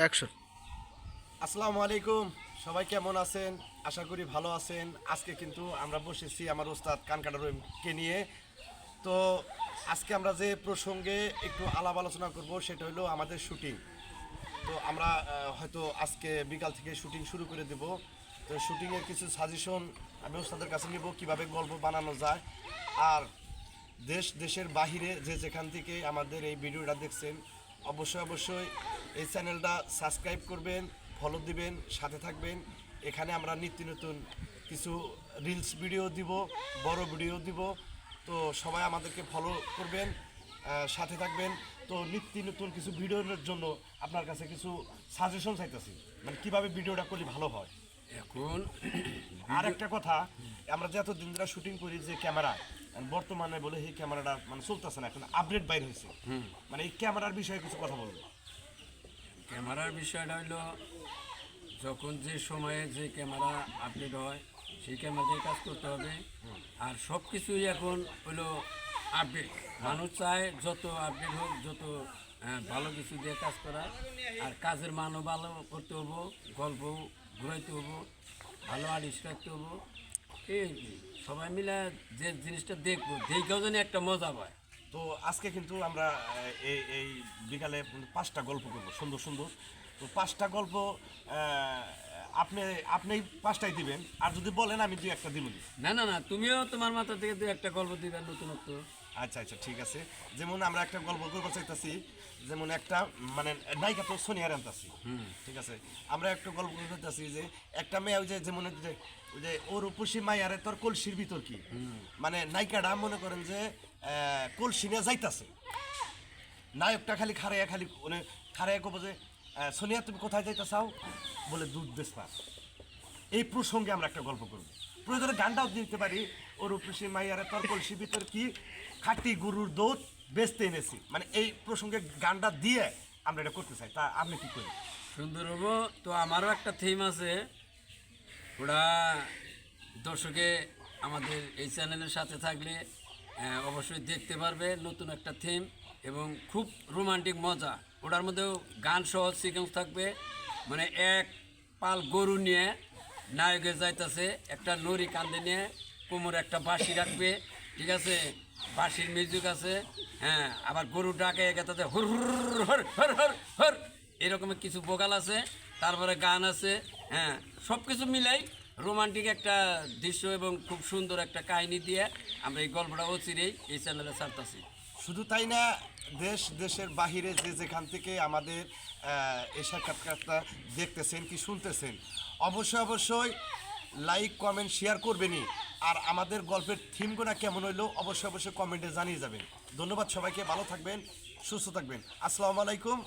Action আসসালামু আলাইকুম। সবাই কেমন আছেন? আশা করি ভালো আছেন। আজকে কিন্তু আমরা বসেছি আমার ওস্তাদ কানকাটা রহিমকে নিয়ে। তো আজকে আমরা যে প্রসঙ্গে একটু আলাপ আলোচনা করব, সেটা হলো আমাদের শুটিং। তো আমরা হয়তো আজকে বিকাল থেকে শুটিং শুরু করে দেব। তো শুটিংয়ের কিছু সাজেশন আমি ওস্তাদের কাছে নিব, কীভাবে গল্প বানানো যায়। আর দেশ, দেশের বাহিরে যে যেখান থেকে আমাদের এই ভিডিওটা দেখছেন অবশ্যই অবশ্যই এই চ্যানেলটা সাবস্ক্রাইব করবেন ফলো দিবেন, সাথে থাকবেন। এখানে আমরা নিত্য নতুন কিছু রিলস ভিডিও দিব, বড় ভিডিও দিব। তো সবাই আমাদেরকে ফলো করবেন সাথে থাকবেন। তো নিত্য নতুন কিছু ভিডিওর জন্য আপনার কাছে কিছু সাজেশন চাইতেছি। মানে কীভাবে ভিডিওটা করলে ভালো হয়? এখন আর একটা কথা আমরা যে এতদিন ধরে শুটিং করি যে ক্যামেরা বর্তমানে বলে এই ক্যামেরাটা মানে চলতেছে না এখন আপডেট বাইর হয়েছে। মানে এই ক্যামেরার বিষয়ে কিছু কথা বলব? ক্যামেরার বিষয়টা হলো যখন যে সময়ে যে ক্যামেরা আপডেট হয় সেই ক্যামেরা দিয়ে কাজ করতে হবে। আর সব কিছুই এখন হলো আপডেট মানুষ চায় যত আপডেট হোক যত ভালো কিছু দিয়ে কাজ করা আর কাজের মানও ভালো করতে হব গল্প ঘুরাইতে হব ভালো আর্টিস্ট রাখতে হব। এই সবাই মিলে যে জিনিসটা দেখব দেখেও যেন একটা মজা পায়। তো আজকে কিন্তু আমরা এই এই বিকালে পাঁচটা গল্প করব সুন্দর সুন্দর। তো পাঁচটা গল্প আপনি আপনি পাঁচটাই দিবেন আর যদি বলেন আমি দুই একটা দিব। না না না তুমিও তোমার মাথা থেকে দু একটা গল্প দিবেন নতুনত্ব। আচ্ছা আচ্ছা ঠিক আছে। যেমন আমরা একটা গল্প করব চাইতেছি যেমন একটা মানে নায়িকা তো সোনিয়ার আনতাছি ঠিক আছে? আমরা একটা গল্প করতেছি যে একটা মেয়ে ওই যে যেমন ওই যে ওর উপসী মাইয়ারে তোর কলসির ভিতর কি? মানে নায়িকাটা মনে করেন যে কলসি নিয়ে যাইতাছে। নায়কটা খালি খারাইয়া খালি মানে খারাইয়া কব যে সোনিয়া তুমি কোথায় যাইতে চাও বলে দুধ বেসপা এই প্রসঙ্গে আমরা একটা গল্প করব। প্রয়োজনে গানটাও দিতে পারি। ওর উপসী মাইয়ারে তোর কলসির ভিতর কি খাটি গরুর দুধ বেচতে এনেছি। মানে এই প্রসঙ্গে গানটা দিয়ে আমরা এটা করতে চাই। তা আপনি কি করি সুন্দর হব তো আমারও একটা থিম আছে। ওরা দর্শকে আমাদের এই চ্যানেলের সাথে থাকলে অবশ্যই দেখতে পারবে নতুন একটা থিম এবং খুব রোমান্টিক মজা। ওটার মধ্যেও গান সহ সিকোয়েন্স থাকবে। মানে এক পাল গরু নিয়ে নায়কে যাইতেছে, একটা নড়ি কান্দে নিয়ে কোমরে একটা বাঁশি রাখবে, ঠিক আছে? বাঁশির মিউজিক আছে হ্যাঁ আবার গরু ডাকে গেতাতে হুর হুর হর হর হর হর এরকমের কিছু বোকাল আছে, তারপরে গান আছে হ্যাঁ সব কিছু মিলাই রোমান্টিক একটা দৃশ্য এবং খুব সুন্দর একটা কাহিনী দিয়ে আমরা এই গল্পটা অচিরেই এই চ্যানেলে ছাড়তেছি। শুধু তাই না, দেশ, দেশের বাহিরে যে যেখান থেকে আমাদের এসা সাক্ষাৎকারটা দেখতেছেন কি শুনতেছেন, অবশ্যই অবশ্যই লাইক কমেন্ট শেয়ার করবেনই। আর আমাদের গল্পের থিমগুলো কেমন হইল, অবশ্যই অবশ্যই কমেন্টে জানিয়ে যাবেন। ধন্যবাদ সবাইকে, ভালো থাকবেন, সুস্থ থাকবেন। আসসালামু আলাইকুম।